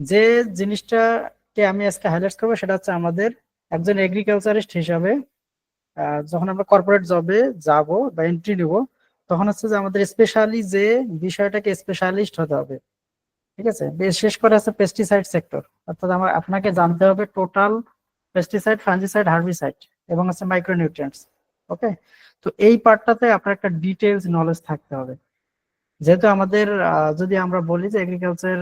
যে জিনিসটাকে আমি আজকে হাইলাইট করব সেটা হচ্ছে আমাদের একজন এগ্রিকালচারিস্ট হিসাবে যখন আমরা কর্পোরেট জবে যাব বা এন্ট্রি নিব, তখন হচ্ছে যে আমাদের স্পেশালি যে বিষয়টাকে স্পেশালিস্ট হতে হবে। ঠিক আছে? বিশেষ করে আছে পেস্টিসাইড সেক্টর অর্থাৎ আমার, আপনাকে জানতে হবে টোটাল পেস্টিসাইড ফাঞ্জিসাইড হার্বিসাইড এবং আছে মাইক্রোনিউট্রিয়েন্টস ওকে তো এই পার্টটাতে আপনার একটা ডিটেলস নলেজ থাকতে হবে। যেহেতু আমাদের যদি আমরা বলি যে এগ্রিকালচার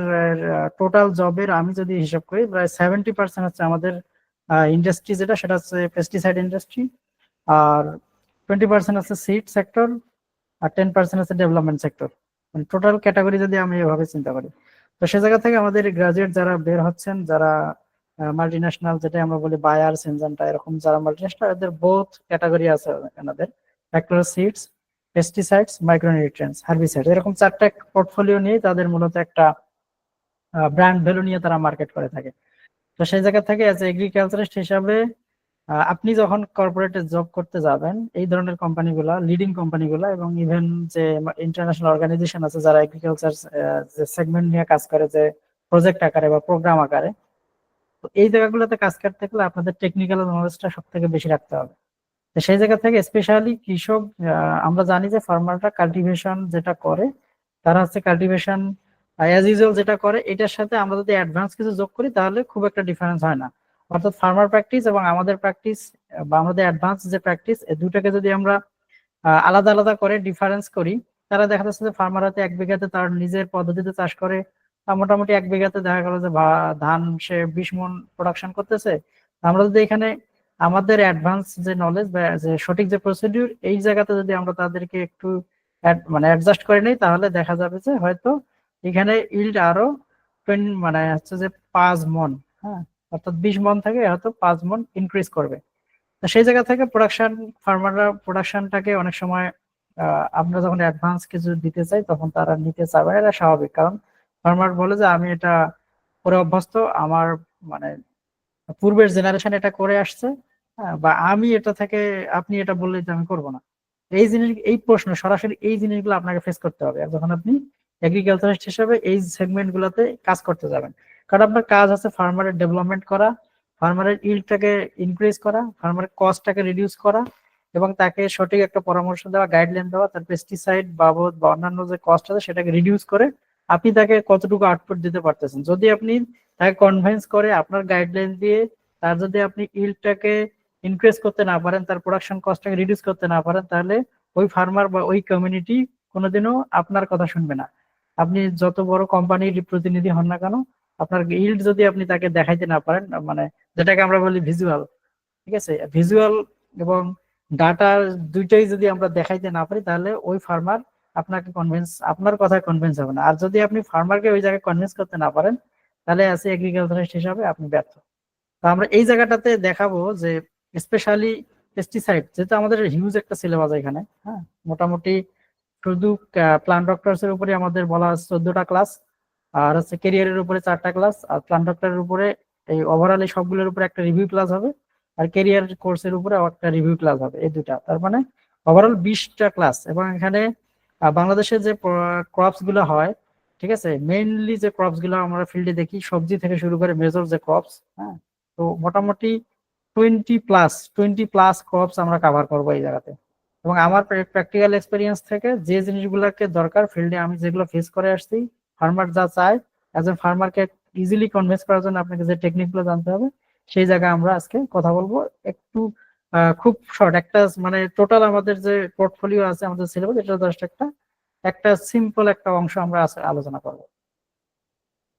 টোটাল জবের আমি যদি হিসাব করি, প্রায় সেভেন্টি পার্সেন্ট হচ্ছে আমাদের ইন্ডাস্ট্রি যেটা, সেটা হচ্ছে পেস্টিসাইড ইন্ডাস্ট্রি আর টোয়েন্টি পার্সেন্ট আছে সিড সেক্টর আর টেন পার্সেন্ট আছে ডেভেলপমেন্ট সেক্টর মানে টোটাল ক্যাটাগরি যদি আমি এভাবে চিন্তা করি। তো সে জায়গা থেকে আমাদের গ্রাজুয়েট যারা বের হচ্ছেন, যারা মাল্টি ন্যাশনাল যেটা আমরা বলি বায়ার সেনজানটা এরকম যারা মাল্টি ন্যাশনাল এদের বোথ ক্যাটাগরি আছে এনাদের একটা সিডস পেস্টিসাইডস মাইক্রোনিউট্রিয়েন্টস হার্বিসাইড এরকম চারটা পোর্টফোলিও নিয়ে তাদের মূলত একটা ব্র্যান্ড ভ্যালু নিয়ে তারা মার্কেট করে থাকে। তো সেই জায়গা থেকে অ্যাজ এগ্রিকালচারিস্ট হিসাবে আপনি যখন কর্পোরেটে জব করতে যাবেন, এই ধরনের কোম্পানিগুলা লিডিং কোম্পানিগুলা এবং ইভেন যে ইন্টারন্যাশনাল অর্গানাইজেশন আছে যারা এগ্রিকালচার যে সেগমেন্ট নিয়ে কাজ করে, যে প্রজেক্ট আকারে বা প্রোগ্রাম আকারে, তো এই জায়গাগুলোতে কাজ করতে গেলে আপনাদের টেকনিক্যাল নলেজটা সব থেকে বেশি রাখতে হবে। সেই জায়গা থেকে স্পেশালি কৃষক আমরা জানি যে ফার্মাররা কাল্টিভেশন যেটা করে, তারা হচ্ছে কাল্টিভেশন অ্যাজ ইউজুয়াল যেটা করে, এটার সাথে আমরা যদি অ্যাডভান্স কিছু যোগ করি, তাহলে খুব একটা ডিফারেন্স হয় না। অর্থাৎ ফার্মার প্র্যাকটিস এবং আমাদের প্র্যাকটিস বা আমাদের অ্যাডভান্স যে প্র্যাকটিস এই দুটাকে যদি আমরা আলাদা আলাদা করে ডিফারেন্স করি তারা দেখা যাচ্ছে যে ফার্মার হাতে এক বিঘাতে তার নিজের পদ্ধতিতে চাষ করে মোটামুটি এক বিঘাতে দেখা গেল যে ধান সে বিশ মন প্রোডাকশন করতেছে। আমরা যদি এখানে আমাদের অ্যাডভান্স যে নলেজ বা যে সঠিক যে প্রসিডিউর এই জায়গাতে যদি আমরা তাদেরকে একটু মানে অ্যাডজাস্ট করে নিই, তাহলে দেখা যাবে যে হয়তো এখানে ইল্ড আরও মানে হচ্ছে যে পাঁচ মন হ্যাঁ? অর্থাৎ বিশ মন থেকে হয়তো পাঁচ মন ইনক্রিজ করবে। তো সেই জায়গা থেকে প্রোডাকশন ফার্মাররা প্রোডাকশনটাকে অনেক সময় আমরা যখন অ্যাডভান্স কিছু দিতে চাই, তখন তারা নিতে চাবে, এটা স্বাভাবিক। কারণ ফার্মার বলে যে, আমি এটা করে অভ্যস্ত, আমার মানে পূর্বের জেনারেশন এটা করে আসছে বা আমি এটা থেকে, আপনি এটা বললে যে আমি করব না। এই জিনিস, এই প্রশ্ন, সরাসরি এই জিনিসগুলো আপনাকে ফেস করতে হবে। যখন আপনি এগ্রিকালচারিস্ট হিসেবে এই সেগমেন্ট গুলাতে কাজ করতে যাবেন, কারণ আপনার কাজ আছে ফার্মারের ডেভেলপমেন্ট করা ফার্মারের ইল্ডটাকে ইনক্রিজ করা ফার্মারের কস্টটাকে রিডিউস করা, এবং তাকে সঠিক একটা পরামর্শ দেওয়া গাইডলাইন দেওয়া, তার পেস্টিসাইড বাবদ বা অন্যান্য যে কস্ট আছে সেটাকে রিডিউস করে আপনি তাকে কতটুকু আউটপুট দিতে পারতেছেন। যদি আপনি তাকে কনভিন্স করে আপনার গাইডলাইন দিয়ে তার যদি আপনি ইল্ডটাকে ইনক্রিজ করতে না পারেন, তার প্রোডাকশন কস্টটাকে রিডিউস করতে না পারেন, তাহলে ওই ফার্মার বা ওই কমিউনিটি কোনোদিনও আপনার কথা শুনবে না। আপনি যত বড় কোম্পানির প্রতিনিধি হন না কেন, আপনার ইল্ড যদি আপনি তাকে দেখাইতে না পারেন মানে যেটাকে আমরা বলি ভিজুয়াল ঠিক আছে? ভিজুয়াল এবং ডাটা দুইটাই যদি আমরা দেখাইতে না পারি, তাহলে ওই ফার্মার আপনাকে কনভিন্স আপনার কথায় কনভিন্স হবে না। আর যদি আপনি ফার্মারকে ওই জায়গায় কনভিন্স করতে না পারেন তাহলে আছে এগ্রিকালচারিস্ট হিসাবে আপনি ব্যর্থ। তো আমরা এই জায়গাটাতে দেখাবো যে স্পেশালি পেস্টিসাইড যেহেতু আমাদের হিউজ একটা সিলেবাস এখানে হ্যাঁ? মোটামুটি শুধু প্লান্ট ডক্টরস এর উপরে আমাদের বলা আছে চোদ্দটা ক্লাস আর হচ্ছে কেরিয়ারের উপরে চারটা ক্লাস আর প্লান্ট ডক্টরের উপরে এই ওভারঅল এই সবগুলোর উপরে একটা রিভিউ ক্লাস হবে, আর কেরিয়ার কোর্সের উপরে একটা রিভিউ ক্লাস হবে, এই দুটা তার মানে ওভারঅল বিশটা ক্লাস এবং এখানে বাংলাদেশে যে ক্রপসগুলো হয় ঠিক আছে? মেইনলি যে ক্রপসগুলো আমরা ফিল্ডে দেখি, সবজি থেকে শুরু করে মেজর যে ক্রপস হ্যাঁ? তো মোটামুটি twenty plus twenty plus crops আমরা কাভার করব এই জায়গাতে। এবং আমার প্র্যাকটিক্যাল এক্সপিরিয়েন্স থেকে যে জিনিসগুলোকে দরকার ফিল্ডে আমি যেগুলো ফেস করে আসছি ফার্মার যা চায় অ্যাজ এ ফার্মারকে ইজিলি কনভিন্স করার জন্য আপনাকে যে টেকনিকগুলো জানতে হবে, সেই জায়গায় আমরা আজকে কথা বলব। একটু খুব শর্ট একটা মানে টোটাল আমাদের যে পোর্টফোলিও আছে, আমাদের সিলেবাস এটা জাস্ট একটা একটা সিম্পল একটা অংশ আমরা আলোচনা করব।